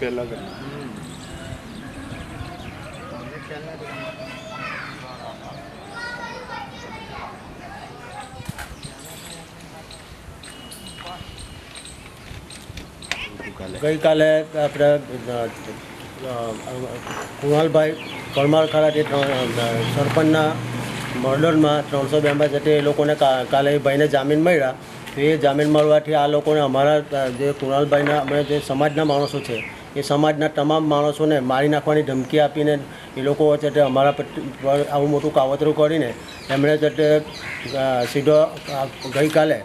પહેલાં કરી ગઈકાલે આપણે કુણાલભાઈ પરમાર તે સરપંચના મર્ડરમાં ત્રણસો બેમાં જતે એ લોકોને કાલે ભાઈને જામીન મળ્યા. તો એ જામીન મળવાથી આ લોકોને અમારા જે કુણાલભાઈના અમે જે સમાજના માણસો છે, એ સમાજના તમામ માણસોને મારી નાખવાની ધમકી આપીને એ લોકો છે તે અમારા પર આવું મોટું કાવતરું કરીને એમણે છે તે સીધો ગઈકાલે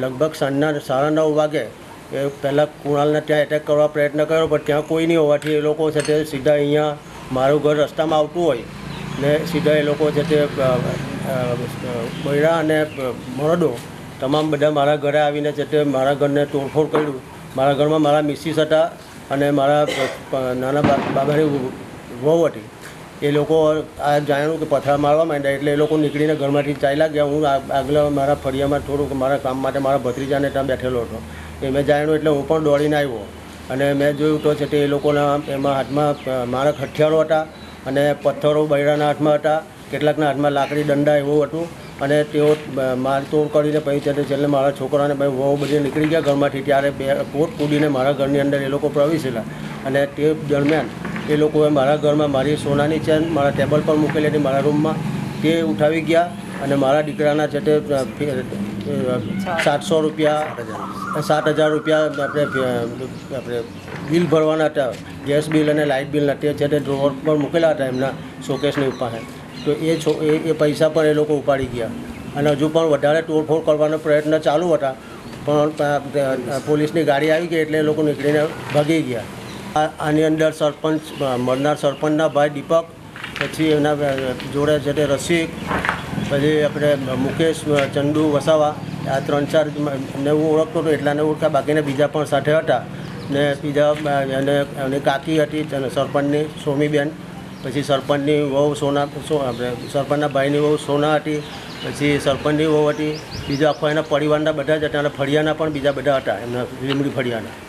લગભગ સાંજના, સાડા નવ વાગે એ પહેલાં કુણાલને ત્યાં એટેક કરવા પ્રયત્ન કર્યો, પણ ત્યાં કોઈ નહીં હોવાથી એ લોકો છે તે સીધા અહીંયા મારું ઘર રસ્તામાં આવતું હોય ને સીધા એ લોકો છે તે બૈરા અને મરદો તમામ બધા મારા ઘરે આવીને છે તે મારા ઘરને તોડફોડ કર્યું. મારા ઘરમાં મારા મિસિસ હતા અને મારા નાના બાબાની વહુ હતી. એ લોકો આ જાણ્યું કે પથરા મારવા માંડ્યા એટલે એ લોકો નીકળીને ઘરમાંથી ચાલ્યા ગયા. હું આગલા મારા ફળિયામાં થોડુંક મારા કામ માટે મારા ભત્રીજાને ત્યાં બેઠેલો હતો. એ મેં જાણ્યું એટલે હું પણ દોડીને આવ્યો. અને મેં જોયું તો છે તે એ લોકોના એમાં હાથમાં મારા હથિયારો હતા અને પથ્થરો બૈરાના હાથમાં હતા, કેટલાકના હાથમાં લાકડી, દંડા એવું હતું. અને તેઓ મારતોડ કરીને પછી છે તે છેલ્લે મારા છોકરાને પછી વહુ બધી નીકળી ગયા ઘરમાંથી ત્યારે બે કોટ કૂદીને મારા ઘરની અંદર એ લોકો પ્રવેશેલા. અને તે દરમિયાન એ લોકોએ મારા ઘરમાં મારી સોનાની ચેન મારા ટેબલ પર મૂકેલી હતી મારા રૂમમાં. તે ઉઠાવી ગયા અને મારા દીકરાના છે તે સાતસો રૂપિયા, સાત હજાર રૂપિયા આપણે આપણે બિલ ભરવાના હતા. ગેસ બિલ અને લાઇટ બિલના તે છે તે ડ્રોવર પર મૂકેલા હતા એમના શોકેસની પાસે. તો એ છો, એ પૈસા પણ એ લોકો ઉપાડી ગયા. અને હજુ પણ વધારે તોડફોડ કરવાનો પ્રયત્ન ચાલુ હતા. પણ પોલીસની ગાડી આવી ગઈ એટલે એ લોકો નીકળીને ભાગી ગયા. આની અંદર સરપંચ મળનાર સરપંચના ભાઈ દીપક, પછી એના જોડે છે તે રસિક, પછી આપણે મુકેશ ચંદુ વસાવા, આ ત્રણ ચાર ને હું ઓળખતો હતો, એટલાને ઓળખા બાકીના બીજા પણ સાથે હતા. ને બીજા એને એની કાકી હતી સરપંચની સોમીબેન. પછી સરપંચની વહુ સોના આપણે સરપંચના ભાઈની વહુ સોના હતી, પછી સરપંચની વહુ હતી, બીજા આખો એના પરિવારના બધા જ હતા અને ફળિયાના પણ બીજા બધા હતા, એમના લીમડી ફળિયાના.